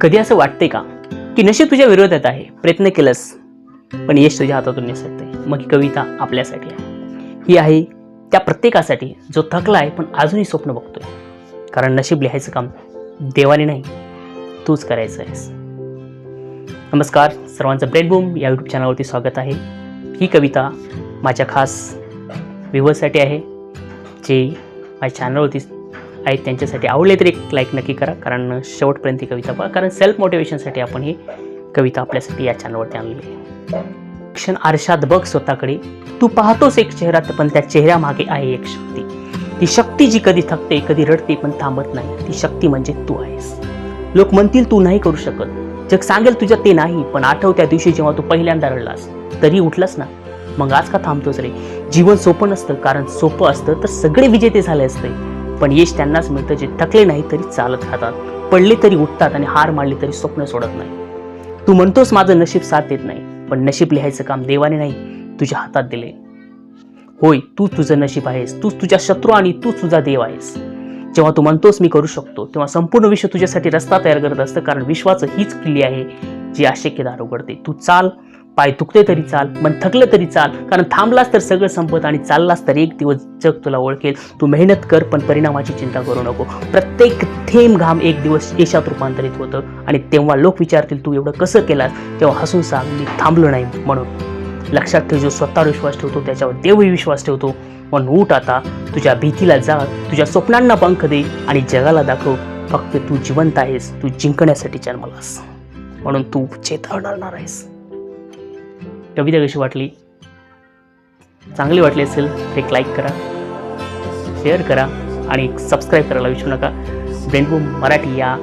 कधी असं वाटते का? की नशीब तुझ्या विरोधात आहे. प्रयत्न केलंस पण यश तुझ्या हातातून निसटते मग ही कविता आपल्यासाठी आहे. ही आहे त्या प्रत्येकासाठी जो थकला आहे पण अजूनही स्वप्न बघतोय. कारण नशीब लिहायचं काम देवाने नाही तूच करायचं आहेस. नमस्कार सर्वांचं ब्रेड बूम या यूट्यूब चॅनलवरती स्वागत आहे. ही कविता माझ्या खास व्ह्युअर्ससाठी आहे जे माझ्या चॅनलवरती आहेत त्यांच्यासाठी. आवडले तर एक लाईक नक्की करा कारण शेवटपर्यंत ही कविता पहा. कारण सेल्फ मोटिवेशनसाठी आपण ही कविता आपल्यासाठी या चॅनलवरती आणलेली आहे. क्षण आरशात बघ स्वतःकडे. तू पाहतोस एक चेहरा पण त्या चेहऱ्यामागे आहे एक शक्ती. ती शक्ती जी कधी थकते कधी रडते पण थांबत नाही. ती शक्ती म्हणजे तू आहेस. लोक म्हणतील तू नाही करू शकत. जग सांगेल तुझ्या ते नाही पण आठव त्या दिवशी जेव्हा तू पहिल्यांदा रडलास तरी उठलास ना? मग आज का थांबतोच रे? जीवन सोपं नसतं कारण सोपं असतं तर सगळे विजेते झाले असते. पण यश त्यांनाच मिळतं जे थकले नाही तरी चालत राहतात. पडले तरी उठतात आणि हार मारली तरी स्वप्न सोडत नाही. तू म्हणतोस माझं नशीब साथ देत नाही पण नशीब लिहायचं काम देवाने नाही तुझ्या हातात दिले होय तू तुझं नशीब आहेस तूच तुझ्या शत्रू आणि तूच तुझा देव आहेस. जेव्हा तू म्हणतोस मी करू शकतो तेव्हा संपूर्ण विश्व तुझ्यासाठी रस्ता तयार करत असतं कारण विश्वाचं हीच किल्ली आहे जी आशक्य दार उघडते. तू चाल पाय तुकते तरी चाल मन थकलं तरी चाल. कारण थांबलास तर सगळं संपत आणि चाललास तर एक दिवस जग तुला ओळखेल. तू मेहनत कर पण परिणामाची चिंता करू नको. प्रत्येक थेंब घाम एक दिवस यशात रूपांतरित होतं. आणि तेव्हा लोक विचारतील तू एवढं कसं केलास? तेव्हा हसून सांग मी थांबलो नाही म्हणून. लक्षात ठेव जो स्वतःवर विश्वास ठेवतो त्याच्यावर देवही विश्वास ठेवतो. म्हणून उठ आता तुझ्या भीतीला जा तुझ्या स्वप्नांना पंख दे आणि जगाला दाखव. फक्त तू जिवंत आहेस तू जिंकण्यासाठी जन्मलास. म्हणून तू चेतावणार आहेस कविता कशी वाटली? चांगली वाटली असेल तर एक लाईक करा शेअर करा आणि सबस्क्राईब करायला विसरू नका. ब्रेनबूम मराठी या